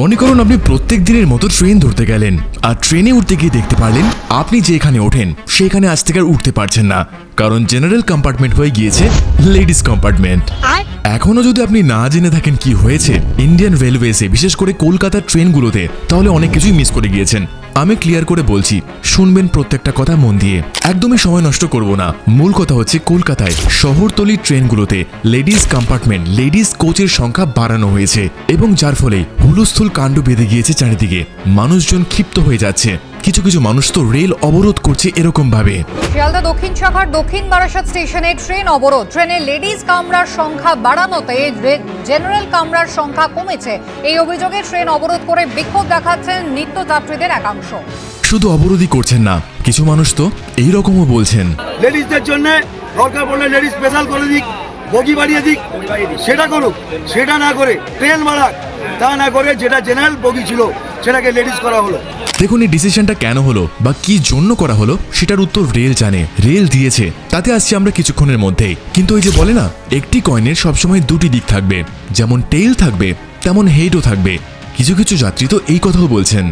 মনে করুন আপনি প্রত্যেক দিনের মতো ট্রেন ধরতে গেলেন। আর ট্রেনে উঠতে গিয়ে দেখতে পারলেন আপনি যেখানে ওঠেন সেখানে আজ থেকে আর উঠতে পারছেন না। কারণ জেনারেল কম্পার্টমেন্ট হয়ে গিয়েছে লেডিস কম্পার্টমেন্ট এখনও যদি আপনি না জেনে থাকেন কি হয়েছে ইন্ডিয়ান রেলওয়েসে বিশেষ করে কলকাতার ট্রেনগুলোতে তাহলে অনেক কিছুই মিস করে গিয়েছেন। আমি ক্লিয়ার করে বলছি, শুনবেন প্রত্যেকটা কথা মন দিয়ে। একদমই সময় নষ্ট করব না। মূল কথা হচ্ছে কলকাতায় শহরতলি ট্রেনগুলোতে লেডিস কম্পার্টমেন্ট লেডিস কোচের সংখ্যা বাড়ানো হয়েছে এবং যার ফলে হুলস্থুল কাণ্ড বেঁধে গিয়েছে চারিদিকে। মানুষজন ক্ষিপ্ত হয়ে যাচ্ছে। কিছু কিছু মানুষ তো রেল অবরোধ করছে এরকম ভাবে শিয়ালদা দক্ষিণ শাখার দক্ষিণ বারাসাত স্টেশনে ট্রেন অবরোধ। ট্রেনে লেডিজ কামরার সংখ্যা বাড়ানোতে জেনারেল কামরার সংখ্যা কমেছে। এই অভিযোগে ট্রেন অবরোধ করে বিক্ষোভ দেখাচ্ছেন নিত্যযাত্রীদের একাংশ। শুধু অবরোধই করছেন না কিছু মানুষ তো এইরকমও বলছেন। লেডিসদের জন্য দরকার পড়লে লেডিস স্পেশাল করে দিক বগি বাড়িয়ে দিক সেটা করুক সেটা না করে ট্রেন বাড়াক তা না করে যেটা জেনারেল বগি ছিল সেটাকে লেডিস করা হলো। দেখুন এই ডিসিশনটা কেন হলো বা কি জন্য করা হলো, সেটার উত্তর রেল জানে। রেল দিয়েছে, তাতে আসছি আমরা কিছুক্ষণের মধ্যেই। কিন্তু ওই যে বলে না, একটি কয়েনের সবসময় দুটি দিক থাকবে। যেমন টেইল থাকবে, তেমন হেডও থাকবে। কিছু কিছু যাত্রী তো এই কথাও বলছেন।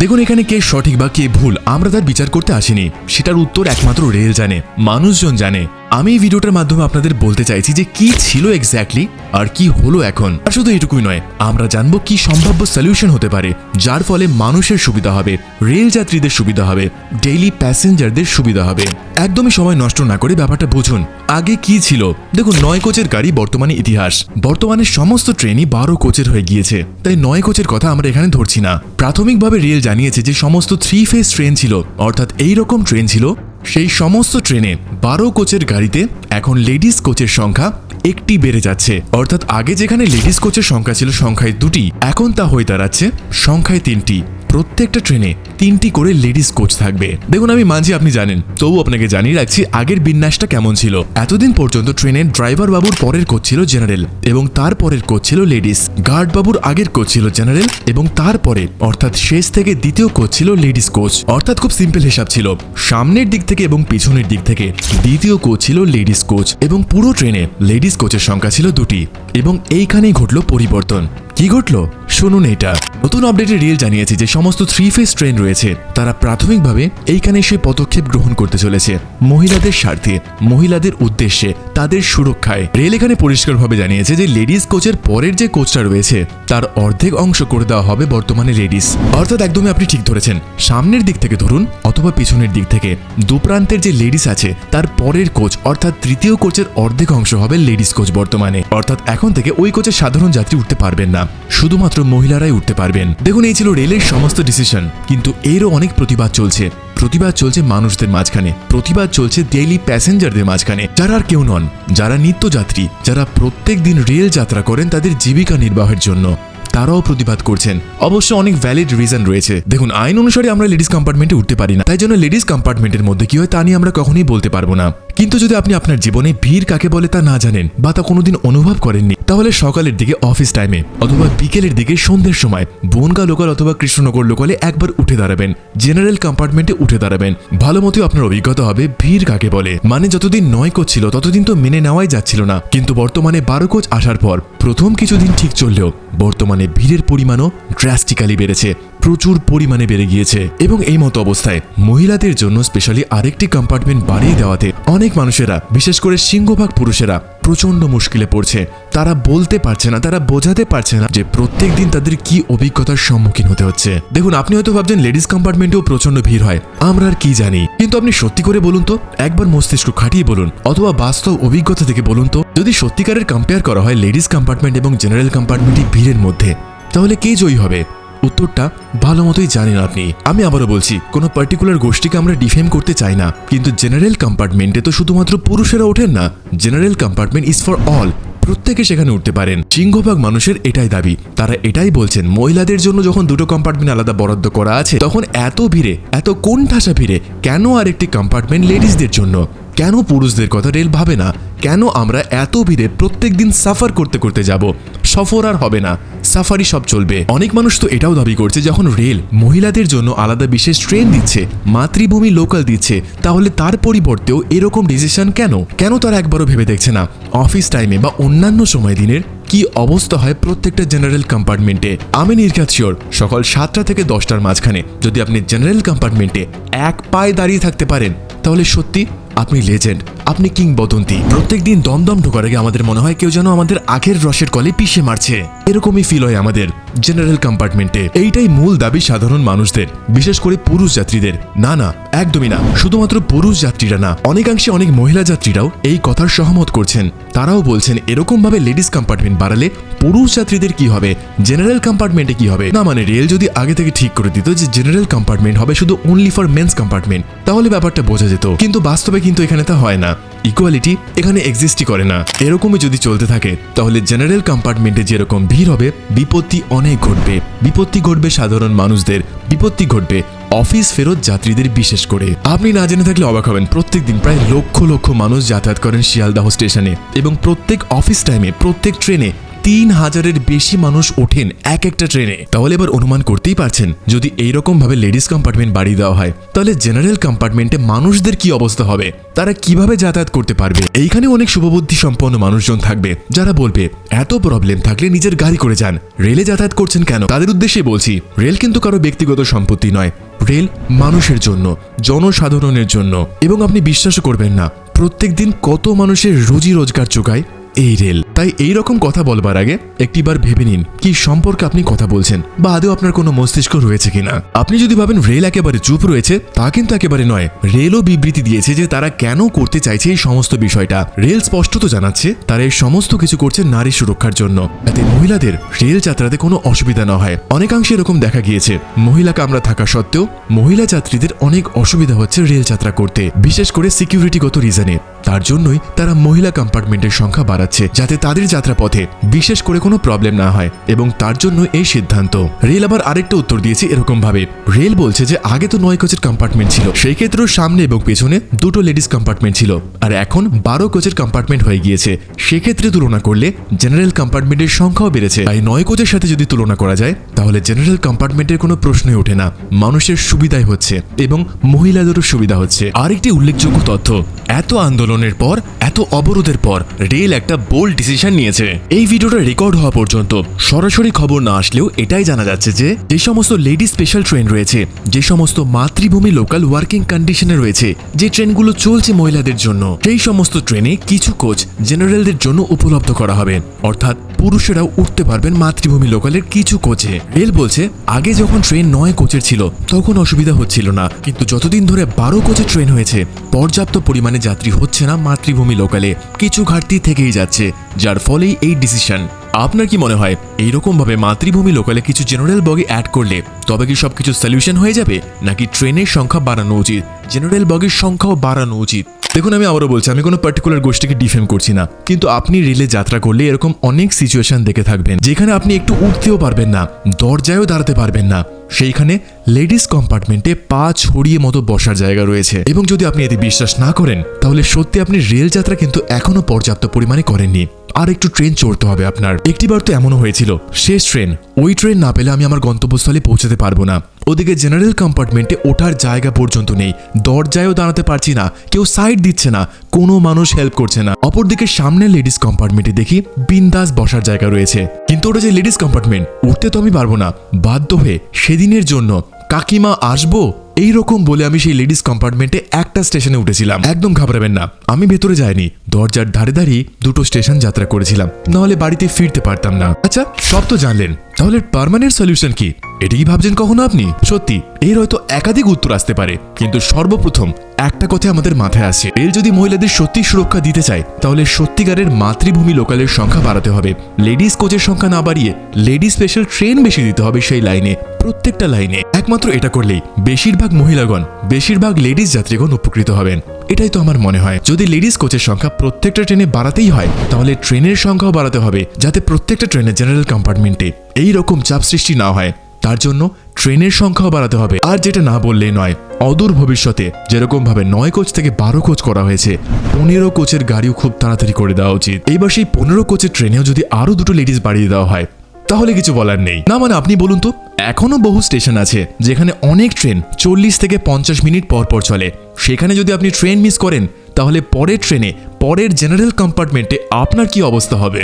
দেখুন এখানে কে সঠিক বা কে ভুল, আমরা তার বিচার করতে আসিনি। সেটার উত্তর একমাত্র রেল জানে, মানুষজন জানে। আমি এই ভিডিওটার মাধ্যমে আপনাদের বলতে চাইছি যে কি ছিল এক্স্যাক্টলি আর কি হলো এখন। আর শুধু এটুকুই নয়, আমরা জানব কি সম্ভাব্য সলিউশন হতে পারে, যার ফলে মানুষের সুবিধা হবে রেল যাত্রীদের সুবিধা হবে ডেইলি প্যাসেঞ্জারদের সুবিধা হবে। একদমই সময় নষ্ট না করে ব্যাপারটা বুঝুন, আগে কি ছিল? দেখুন, নয় কোচের গাড়ি বর্তমানে ইতিহাস। বর্তমানে সমস্ত ট্রেনই বারো কোচের হয়ে গিয়েছে। তাই নয় কোচের কথা আমরা এখানে ধরছি না। প্রাথমিকভাবে রেল জানিয়েছে যে সমস্ত থ্রি ফেজ ট্রেন ছিল, অর্থাৎ এই রকম ট্রেন ছিল সেই সমস্ত ট্রেনে বারো কোচের গাড়িতে এখন লেডিস কোচের সংখ্যা একটি বেড়ে যাচ্ছে। অর্থাৎ আগে যেখানে লেডিস কোচের সংখ্যা ছিল সংখ্যায় দুটি, এখন তা হয়ে দাঁড়াচ্ছে সংখ্যায় তিনটি। প্রত্যেকটা ট্রেনে তিনটি করে লেডিস কোচ থাকবে। দেখুন আমি মানছি আপনি জানেন তবু আপনাকে জানিয়ে রাখছি আগের বিন্যাসটা কেমন ছিল। এতদিন পর্যন্ত ট্রেনের ড্রাইভার বাবুর পরের কোচ ছিল জেনারেল এবং তার পরের কোচ ছিল লেডিস গার্ড বাবুর আগের কোচ ছিল জেনারেল এবং তারপরে অর্থাৎ শেষ থেকে দ্বিতীয় কোচ ছিল লেডিস কোচ অর্থাৎ খুব সিম্পল হিসাব ছিল। সামনের দিক থেকে এবং পিছনের দিক থেকে দ্বিতীয় কোচ ছিল লেডিস কোচ এবং পুরো ট্রেনে লেডিস কোচের সংখ্যা ছিল দুটি। এবং এইখানেই ঘটল পরিবর্তন। কি ঘটল? শুনুন এটা। নতুন আপডেটে রিয়েল জানিয়েছে যে সমস্ত থ্রি ফেজ ট্রেন রয়েছে। তারা প্রাথমিকভাবে এইখানে সে পদক্ষেপ গ্রহণ করতে চলেছে। মহিলাদের স্বার্থে, মহিলাদের উদ্দেশ্যে, তাদের সুরক্ষায়। রেল এখানে পরিষ্কারভাবে জানিয়েছে যে লেডিস কোচের পরের যে কোচটা রয়েছে, তার অর্ধেক অংশ করে দেওয়া হবে বর্তমানে লেডিস অর্থাৎ একদমই আপনি ঠিক ধরেছেন। সামনের দিক থেকে ধরুন, অথবা পিছনের দিক থেকে দুপ্রান্তের যে লেডিস আছে, তার পরের কোচ অর্থাৎ তৃতীয় কোচের অর্ধেক অংশ হবে লেডিস কোচ বর্তমানে। অর্থাৎ এখন থেকে ওই কোচে সাধারণ যাত্রী উঠতে পারবেন না। শুধুমাত্র মহিলারাই উঠতে পারবেন। দেখুন, এই ছিল রেলের সমস্ত ডিসিশন কিন্তু এরও অনেক প্রতিবাদ চলছে। প্রতিবাদ চলছে মানুষদের মাঝখানে। প্রতিবাদ চলছে ডেইলি প্যাসেঞ্জারদের মাঝখানে। যারা আর কেউ নন, যারা নিত্যযাত্রী, যারা প্রত্যেক দিন রেল যাত্রা করেন তাদের জীবিকা নির্বাহের জন্য। তারাও প্রতিবাদ করছেন। অবশ্য অনেক ভ্যালিড রিজন রয়েছে। দেখুন, আইন অনুসারে আমরা লেডিস কম্পার্টমেন্টে উঠতে পারি না। তাই জন্য লেডিস কম্পার্টমেন্টের মধ্যে কি হয় তা নিয়ে আমরা কখনোই বলতে পারব না। কিন্তু যদি আপনি আপনার জীবনে ভিড় কাকে বলে তা না জানেন বা তা কোনোদিন অনুভব করেননি, তাহলে সকালের দিকে অফিস টাইমে অথবা বিকেলের দিকে সন্ধ্যের সময় বনগা লোকাল অথবা কৃষ্ণনগর লোকালে একবার উঠে দাঁড়াবেন। জেনারেল কম্পার্টমেন্টে উঠে দাঁড়াবেন। ভালো মতো আপনার অভিজ্ঞতা হবে ভিড় কাকে বলে। মানে যতদিন নয় কোচ ছিল ততদিন তো মেনে নেওয়াই যাচ্ছিল না। কিন্তু বর্তমানে বারো কোচ আসার পর প্রথম কিছুদিন ঠিক চললেও বর্তমানে ভিড়ের পরিমাণও ড্রাস্টিক্যালি বেড়েছে। প্রচুর পরিমাণে বেড়ে গিয়েছে এবং এই মতো অবস্থায় মহিলাদের জন্য স্পেশালি আরেকটি কম্পার্টমেন্ট বাড়িয়ে দেওয়াতে অনেক মানুষেরা, বিশেষ করে সিংহভাগ পুরুষেরা প্রচণ্ড মুশকিলে পড়ছে। তারা বলতে পারছে না, তারা বোঝাতে পারছে না যে প্রত্যেক দিন তাদের কি অভিজ্ঞতার সম্মুখীন হতে হচ্ছে। দেখুন, আপনি হয়তো ভাবছেন লেডিস কম্পার্টমেন্টেও প্রচণ্ড ভিড় হয়। আমরা আর কি জানি? কিন্তু আপনি সত্যি করে বলুন তো, একবার মস্তিষ্ক খাটিয়ে বলুন, অথবা বাস্তব অভিজ্ঞতা থেকে বলুন তো, যদি সত্যিকারের কম্পেয়ার করা হয় লেডিস কম্পার্টমেন্ট এবং জেনারেল কম্পার্টমেন্টই ভিড়ের মধ্যে, তাহলে কে জয়ী হবে? উত্তরটা ভালো মতোই জানেন আপনি। আমি আবারও বলছি, কোনো পার্টিকুলার গোষ্ঠীকে আমরা ডিফেম করতে চাই না। কিন্তু জেনারেল কম্পার্টমেন্টে তো শুধুমাত্র পুরুষেরা ওঠেন না। General compartment is for all প্রত্যেকে সেখানে উঠতে পারেন। সিংহভাগ মানুষের এটাই দাবি। তারা এটাই বলছেন, মহিলাদের জন্য যখন দুটো কম্পার্টমেন্ট আলাদা বরাদ্দ করা আছে, তখন এত ভিড়ে, এত কোন ঠাসা ভিড়ে, কেন আর একটি কম্পার্টমেন্ট লেডিসদের জন্য? কেন পুরুষদের কথা রেল ভাবে না? কেন আমরা এত ভিড়ে প্রত্যেক দিন সাফার করতে করতে যাব? সফর আর হবে না। সাফারি সব চলবে। অনেক মানুষ তো এটাও দাবি করছে যখন রেল মহিলাদের জন্য আলাদা বিশেষ ট্রেন দিচ্ছে, মাতৃভূমি লোকাল দিচ্ছে, তাহলে তার পরিবর্তেও এরকম ডিসিশন কেন? কেন তারা একবারও ভেবে দেখছে না? অফিস টাইমে বা অন্যান্য সময় দিনের কি অবস্থা হয় প্রত্যেকটা জেনারেল কম্পার্টমেন্টে আমি নির্ঘাত শিওর, সকাল সাতটা থেকে দশটার মাঝখানে যদি আপনি জেনারেল কম্পার্টমেন্টে এক পায়ে দাঁড়িয়ে থাকতে পারেন, তাহলে সত্যি আপনি লেজেন্ড আপনি কিংবদন্তি। প্রত্যেকদিন দমদম ঢোকার আগে আমাদের মনে হয় কেউ যেন আমাদের আখের রসের কলে পিষে মারছে। এরকমই ফিল হয় আমাদের। জেনারেল কম্পার্টমেন্টে এইটাই মূল দাবি সাধারণ মানুষদের, বিশেষ করে পুরুষ যাত্রীদের। না না, একদমই না। শুধুমাত্র পুরুষ যাত্রীরা না, অনেকাংশে অনেক মহিলা যাত্রীরাও এই কথার সহমত করছেন। তারাও বলছেন, এরকমভাবে লেডিস কম্পার্টমেন্ট বাড়ালে পুরুষ যাত্রীদের কি হবে? জেনারেল কম্পার্টমেন্টে কি হবে? না মানে রেল যদি আগে থেকে ঠিক করে দিত যে জেনারেল কম্পার্টমেন্ট হবে শুধু অনলি ফর মেন্স কম্পার্টমেন্ট তাহলে ব্যাপারটা বোঝা যেত। কিন্তু বাস্তবে কিন্তু এখানে তা হয় না। ইকুয়ালিটি এখানে এক্সিস্টই করে না। এরকমই যদি চলতে থাকে, তাহলে জেনারেল কম্পার্টমেন্টে যেরকম ভিড় হবে, বিপত্তি অনেক ঘটবে। বিপত্তি ঘটবে সাধারণ মানুষদের, বিপত্তি ঘটবে অফিস ফেরত যাত্রীদের বিশেষ করে। আপনি না জেনে থাকলে অবাক হবেন প্রত্যেক দিন প্রায় লক্ষ লক্ষ মানুষ যাতায়াত করেন শিয়ালদাহ স্টেশনে এবং প্রত্যেক অফিস টাইমে প্রত্যেক ট্রেনে তিন হাজারের বেশি মানুষ ওঠেন এক একটা ট্রেনে। তাহলে এবার অনুমান করতেই পারছেন, যদি এইরকম ভাবে লেডিস কম্পার্টমেন্ট বাড়িয়ে দেওয়া হয়, তাহলে জেনারেল কম্পার্টমেন্টে মানুষদের কি অবস্থা হবে? তারা কীভাবে যাতায়াত করতে পারবে? এইখানে অনেক শুভবুদ্ধি সম্পন্ন মানুষজন থাকবে, যারা বলবে, এত প্রবলেম থাকলে নিজের গাড়ি করে যান। রেলে যাতায়াত করছেন কেন? তাদের উদ্দেশ্যে বলছি, রেল কিন্তু কারও ব্যক্তিগত সম্পত্তি নয়। রেল মানুষের জন্য, জনসাধারণের জন্য। এবং আপনি বিশ্বাসও করবেন না প্রত্যেক দিন কত মানুষের রুজি রোজগার যোগায় এই রেল। তাই এই রকম কথা বলবার আগে একটিবার ভেবে নিন, কি সম্পর্কে আপনি কথা বলছেন বা আদৌ আপনার কোনো মস্তিষ্ক রয়েছে কিনা। আপনি যদি ভাবেন রেল একেবারে চুপ রয়েছে, তা কিন্তু একেবারে নয়। রেলও বিবৃতি দিয়েছে যে তারা কেন করতে চাইছে এই সমস্ত বিষয়টা। রেল স্পষ্টত জানাচ্ছে, তারা এই সমস্ত কিছু করছে নারী সুরক্ষার জন্য। যাতে মহিলাদের রেল যাত্রাতে কোনো অসুবিধা না হয়। অনেকাংশে এরকম দেখা গিয়েছে। মহিলা কামরা থাকা সত্ত্বেও মহিলা যাত্রীদের অনেক অসুবিধা হচ্ছে রেল যাত্রা করতে, বিশেষ করে সিকিউরিটিগত রিজনে তার জন্যই তারা মহিলা কম্পার্টমেন্টের সংখ্যা বাড়াচ্ছে, যাতে তাদের যাত্রাপথে বিশেষ করে কোনো প্রবলেম না হয়, এবং তার জন্য এই সিদ্ধান্ত। রেল আবার আরেকটা উত্তর দিয়েছে এরকম ভাবে রেল বলছে যে, আগে তো নয় কোচের কম্পার্টমেন্ট ছিল। সেই ক্ষেত্রেও সামনে এবং পেছনে দুটো লেডিস কম্পার্টমেন্ট ছিল। আর এখন বারো কোচের কম্পার্টমেন্ট হয়ে গিয়েছে। সেক্ষেত্রে তুলনা করলে জেনারেল কম্পার্টমেন্টের সংখ্যাও বেড়েছে। তাই নয় কোচের সাথে যদি তুলনা করা যায়, তাহলে জেনারেল কম্পার্টমেন্টের কোনো প্রশ্নই ওঠে না। মানুষের সুবিধাই হচ্ছে, এবং মহিলাদেরও সুবিধা হচ্ছে। আরেকটি উল্লেখযোগ্য তথ্য, এত আন্দোলনের পর, এত অবরোধের পর, রেল একটা বোল্ড ডিসিশন নিয়েছে। এই ভিডিওটা রেকর্ড হওয়া পর্যন্ত সরাসরি খবর না আসলেও এটাই জানা যাচ্ছে যে যে সমস্ত লেডি স্পেশাল ট্রেন রয়েছে, যে সমস্ত মাতৃভূমি লোকাল ওয়ার্কিং কন্ডিশনে রয়েছে, যে ট্রেনগুলো চলছে মহিলাদের জন্য, সেই সমস্ত ট্রেনে কিছু কোচ জেনারেলদের জন্য উপলব্ধ করা হবে। অর্থাৎ পুরুষেরাও উঠতে পারবেন মাতৃভূমি লোকালের কিছু কোচে রেল বলছে, আগে যখন ট্রেন নয় কোচের ছিল, তখন অসুবিধা হচ্ছিল না, কিন্তু যতদিন ধরে বারো কোচের ট্রেন হয়েছে, পর্যাপ্ত পরিমাণে যাত্রী হচ্ছে না মাতৃভূমি লোকালে কিছু ঘাটতি থেকেই যাচ্ছে, যার ফলেই এই ডিসিশন আপনার কি মনে হয় এইরকম ভাবে মাতৃভূমি লোকালে কিছু জেনারেল বগি অ্যাড করলে তবে কি সবকিছু সলিউশন হয়ে যাবে? নাকি ট্রেনের সংখ্যা বাড়ানো উচিত? জেনারেল বগির সংখ্যাও বাড়ানো উচিত। দেখুন, আমি আবারও বলছি, আমি কোনো পার্টিকুলার গোষ্ঠীকে ডিফেম করছি না। কিন্তু আপনি রেলে যাত্রা করলে এরকম অনেক সিচুয়েশন দেখে থাকবেন, যেখানে আপনি একটু উঠতেও পারবেন না, দরজায়ও দাঁড়াতে পারবেন না। সেইখানে লেডিস কম্পার্টমেন্টে পা ছড়িয়ে মতো বসার জায়গা রয়েছে। এবং যদি আপনি এতে বিশ্বাস না করেন, তাহলে সত্যি আপনি রেল যাত্রা কিন্তু এখনও পর্যাপ্ত পরিমাণে করেননি। আর একটু ট্রেন চড়তে হবে আপনার। একটিবার তো এমনও হয়েছিল, শেষ ট্রেন ওই ট্রেন না পেলে আমি আমার গন্তব্যস্থলে পৌঁছাতে পারব না। ওদিকে জেনারেল কম্পার্টমেন্টে ওঠার জায়গা পর্যন্ত নেই। দরজায়ও দাঁড়াতে পারছি না। কেউ সাইড দিচ্ছে না। কোনো মানুষ হেল্প করছে না। অপরদিকে সামনে লেডিস কম্পার্টমেন্টে দেখি বিন্দাস বসার জায়গা রয়েছে। কিন্তু ওটা যে লেডিস কম্পার্টমেন্ট উঠতে তো আমি পারব না। বাধ্য হয়ে সেদিনের জন্য কাকিমা আসব এই রকম বলে আমি সেই লেডিস কম্পার্টমেন্টে একটা স্টেশনে উঠেছিলাম। একদম ঘাবড়াবেন না। আমি ভেতরে যাইনি। দরজার ধারে দাঁড়িয়ে দুটো স্টেশন যাত্রা করেছিলাম। নাহলে বাড়িতে ফিরতে পারতাম না। আচ্ছা সব তো জানলেন। তাহলে পার্মানেন্ট সলিউশন কি? এটা কি ভাবছেন কখনো আপনি? সত্যি, এর হয়তো একাধিক উত্তর আসতে পারে, কিন্তু সর্বপ্রথম একটা কথা আমাদের মাথায় আসে। রেল যদি মহিলাদের সত্যি সুরক্ষা দিতে চায়, তাহলে সত্যিকারের মাতৃভূমি লোকালের সংখ্যা বাড়াতে হবে। লেডিস কোচের সংখ্যা না বাড়িয়ে লেডিস স্পেশাল ট্রেন বেশি দিতে হবে সেই লাইনে, প্রত্যেকটা লাইনে। একমাত্র এটা করলেই বেশিরভাগ মহিলাগণ, বেশিরভাগ লেডিস যাত্রীগণ উপকৃত হবেন। এটাই তো আমার মনে হয়। যদি লেডিস কোচের সংখ্যা প্রত্যেকটা ট্রেনে বাড়াতেই হয়, তাহলে ট্রেনের সংখ্যাও বাড়াতে হবে, যাতে প্রত্যেকটা ট্রেনের জেনারেল কম্পার্টমেন্টে এই রকম চাপ সৃষ্টি না হয়। তার জন্য ট্রেনের সংখ্যাও বাড়াতে হবে। আর যেটা না বললেই নয়, অদূর ভবিষ্যতে যেরকম ভাবে নয় কোচ থেকে বারো কোচ করা হয়েছে, পনেরো কোচের গাড়িও খুব তাড়াতাড়ি করে দেওয়া উচিত। এবার সেই পনেরো কোচের ট্রেনেও যদি আরও দুটো লেডিস বাড়িয়ে দেওয়া হয়, তাহলে কিছু বলার নেই। না মানে আপনি বলুন তো এখনও বহু স্টেশন আছে, যেখানে অনেক ট্রেন চল্লিশ থেকে পঞ্চাশ মিনিট পর পর চলে। সেখানে যদি আপনি ট্রেন মিস করেন, তাহলে পরের ট্রেনে, পরের জেনারেল কম্পার্টমেন্টে আপনার কি অবস্থা হবে?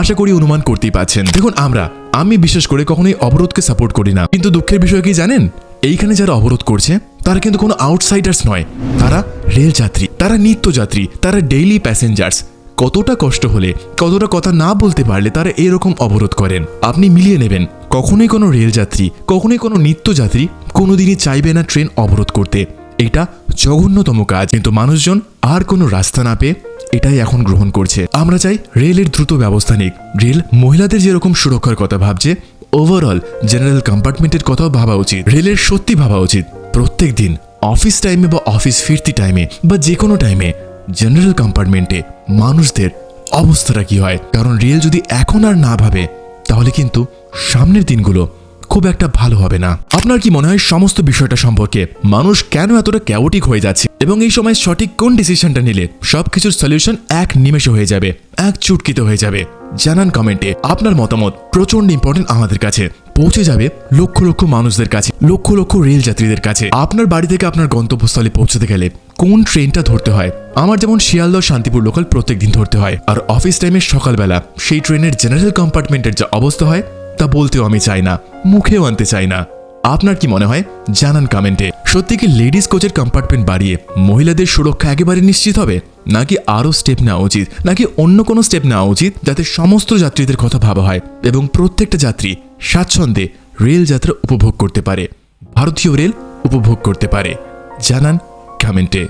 আশা করি অনুমান করতেই পাচ্ছেন দেখুন আমরা আমি বিশেষ করে কখনোই অবরোধকে সাপোর্ট করি না। কিন্তু দুঃখের বিষয় কি জানেন? এইখানে যারা অবরোধ করছে, তারা কিন্তু কোনো আউটসাইডার্স নয়। তারা রেল যাত্রী, তারা নিত্যযাত্রী তারা ডেইলি প্যাসেঞ্জার্স কতটা কষ্ট হলে, কতটা কথা না বলতে পারলে তারা এরকম অবরোধ করেন? আপনি মিলিয়ে নেবেন। কখনোই কোনো রেলযাত্রী কখনোই কোনো নিত্যযাত্রী কোনোদিনই চাইবে না ট্রেন অবরোধ করতে। এটা জঘন্যতম কাজ। কিন্তু মানুষজন আর কোনো রাস্তা না পেয়ে এটাই এখন গ্রহণ করছে। আমরা চাই রেলের দ্রুত ব্যবস্থা নিক। রেল মহিলাদের যেরকম সুরক্ষার কথা ভাবছে ওভারঅল জেনারেল কম্পার্টমেন্টের কথাও ভাবা উচিত। রেলের সত্যি ভাবা উচিত। প্রত্যেক দিন অফিস টাইমে বা অফিস ফিরতি টাইমে বা যে কোনো টাইমে জেনারেল কম্পার্টমেন্টে মানুষদের অবস্থাটা কি হয়? কারণ রেল যদি এখন আর না ভাবে, তাহলে কিন্তু সামনের দিনগুলো খুব একটা ভালো হবে না। আপনার কি মনে হয় সমস্ত বিষয়টা সম্পর্কে? মানুষ কেন এতটা ক্যাওটিক হয়ে যাচ্ছে? এবং এই সময় সঠিক কোন ডিসিশনটা নিলে সবকিছুর সলিউশন এক নিমেষে হয়ে যাবে, এক চুটকিতে হয়ে যাবে? জানান কমেন্টে আপনার মতামত প্রচণ্ড ইম্পর্টেন্ট আমাদের কাছে। পৌঁছে যাবে লক্ষ লক্ষ মানুষদের কাছে, লক্ষ লক্ষ রেল যাত্রীদের কাছে। আপনার বাড়ি থেকে আপনার গন্তব্যস্থলে পৌঁছতে গেলে কোন ট্রেনটা ধরতে হয়? আমার যেমন শিয়ালদহ, শান্তিপুর লোকাল প্রত্যেক দিন ধরতে হয়। আর অফিস টাইমে সকালবেলা সেই ট্রেনের জেনারেল কম্পার্টমেন্টের যা অবস্থা হয় তা বলতেও আমি চাই না, মুখেও আনতে চাই না। আপনার কি মনে হয়? জানান কমেন্টে। সত্যি কি লেডিস কোচের কম্পার্টমেন্ট বাড়িয়ে মহিলাদের সুরক্ষা একেবারে নিশ্চিত হবে? নাকি আরও স্টেপ নেওয়া উচিত? নাকি অন্য কোনো স্টেপ নেওয়া উচিত যাতে সমস্ত যাত্রীদের কথা ভাবা হয় এবং প্রত্যেকটা যাত্রী স্বাচ্ছন্দ্যে রেল যাত্রা উপভোগ করতে পারে? ভারতীয় রেল উপভোগ করতে পারে। জানান কমেন্টে।